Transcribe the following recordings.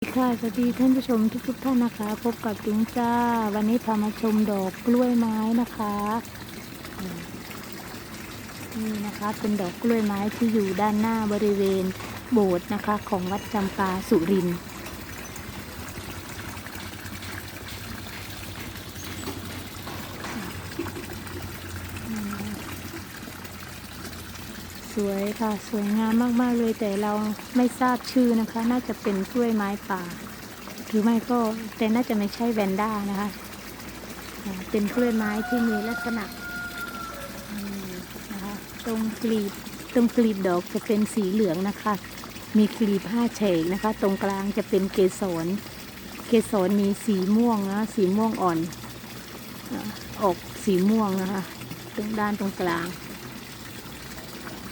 สวัสดีค่ะสวัสดีท่านผู้ชมทุกๆท่านนะคะ พบกับจุงจ้า วันนี้พามาชมดอกกล้วยไม้นะคะนี่นะคะเป็นดอกกล้วยไม้ที่อยู่ด้านหน้าบริเวณโบสถ์นะคะ ของวัดจำปาสุรินทร์ วยค่ะสวยงามมากๆเลยแต่เราไม่ทราบชื่อนะคะ น่าจะเป็นกล้วยไม้ป่า หรือไม่ก็แต่น่าจะไม่ใช่แวนด้านะคะ เป็นกล้วยไม้ที่มีลักษณะนะคะตรงกลีบตรงกลีบดอกจะเป็นสีเหลืองนะคะ มีกลีบห้าเฉกนะคะ ตรงกลางจะเป็นเกสร เกสรมีสีม่วงนะสีม่วงอ่อนออกสีม่วงนะคะ ตรงด้านตรงกลาง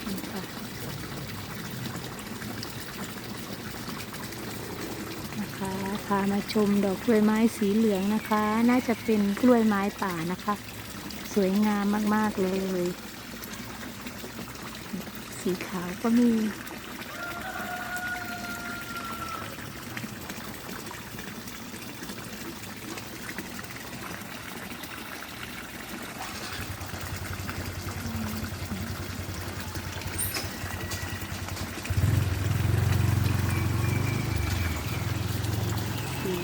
นี่ค่ะ นะคะพามาชมดอกกล้วยไม้สีเหลืองนะคะ น่าจะเป็นกล้วยไม้ป่านะคะ สวยงามมากๆเลย สีขาวก็มี สี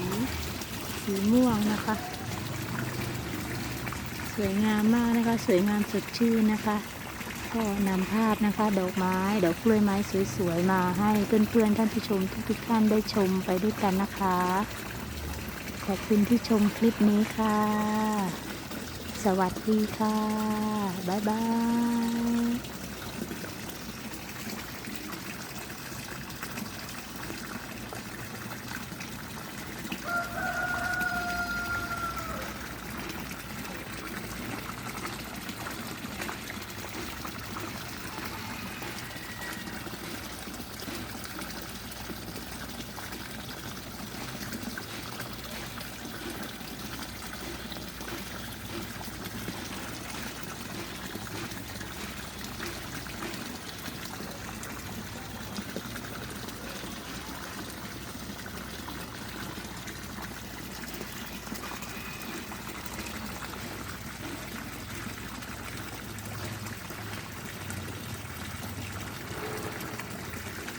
สีม่วงนะคะ สวยงามมากนะคะ สวยงามสดชื่นนะคะ ก็นำภาพนะคะ ดอกไม้ดอกกล้วยไม้สวยๆมาให้เพื่อนๆท่านผู้ชมทุกๆท่านได้ชมไปด้วยกันนะคะ ขอบคุณที่ชมคลิปนี้ค่ะ สวัสดีค่ะ บ๊ายบาย